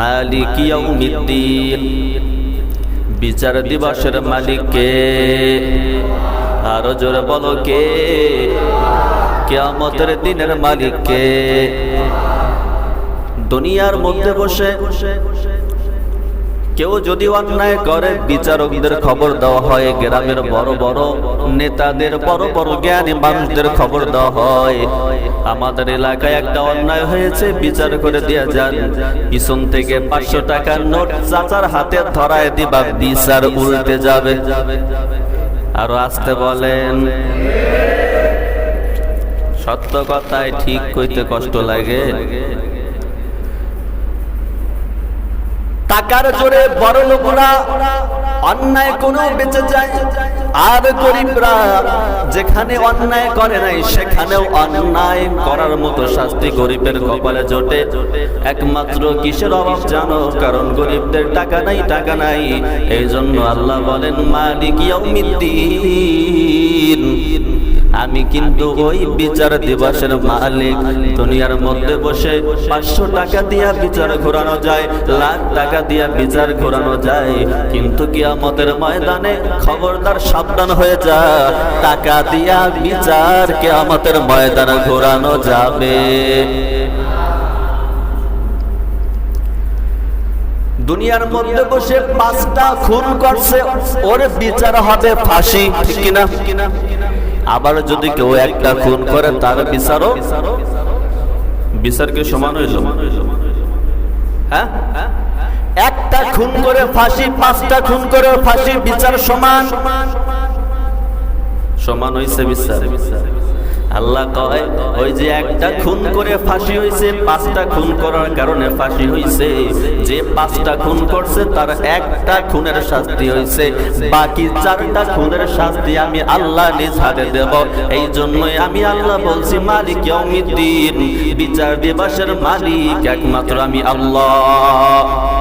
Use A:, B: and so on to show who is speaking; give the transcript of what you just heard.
A: মালিক বিচার দিবসের মালিক কে আরও জোরে বলো কে? কেমতের দিনের মালিককে। দুনিয়ার মধ্যে বসে বসে বসে কেউ যদি অন্যায় করে, বিচারকদের খবর দেওয়া হয়, গ্রামের বড় বড় নেতাদের, বড় বড় জ্ঞানী মানুষদের খবর দেওয়া হয়। আমাদের এলাকায় একটা অন্যায় হয়েছে, বিচার করে দেওয়া যান। পিছন থেকে পাঁচশো টাকার নোট চাচার হাতে ধরায় দিবা, বিচার উল্টে যাবে। আরও আসতে বলেন। সত্য কথায় ঠিক কইতে কষ্ট লাগে। টাকার জোরে বড় লোকরা অন্যায় কোনো বেঁচে যায়। আর গরিবরা যেখানে অন্যায় করে নাই, সেখানেও অন্যায় করার মতো শাস্তি গরিবের কপালে জোটে। একমাত্র কিসের অভাব জানো? কারণ গরিবদের টাকা নাই টাকা নাই। এই জন্য আল্লাহ বলেন, মালিক ইয়াউমিদ্দিন। আমি কিন্তু ওই বিচার দিবসের মালিক। দুনিয়ার মধ্যে বসে পাঁচশো টাকা দিয়া বিচার ঘোরানো যায়, লাখ টাকা দিয়া বিচার ঘোরানো যায়। কিন্তু কিয়ামতের ময়দানে খবরদার সাবধান হয়ে যা। টাকা দিয়া বিচার কিয়ামতের ময়দানে ঘোরানো যাবে। দুনিয়ার মধ্যে বসে পাঁচটা খুন করছে, ওর বিচার হবে ফাঁসি, ঠিক কিনা? আবার যদি কেউ একটা খুন করে, তার বিচারও বিচারকে সমান হইল। হ্যাঁ? একটা খুন করে ফাঁসি, পাঁচটা খুন করে ফাঁসি, বিচার সমান। সমান হইছে বিচার। আল্লাহ কয়, ওই যে একটা খুন করে ফাঁসি হইছে, পাঁচটা খুন করার কারণে ফাঁসি হইছে। যে পাঁচটা খুন করছে, তার একটা খুনের শাস্তি হয়েছে বাকি চারটা খুনের শাস্তি আমি আল্লাহ নিজ হাতে দেব। এই জন্যই আমি আল্লাহ বলছি, মালিক বিচার দিবসের মালিক একমাত্র আমি আল্লাহ।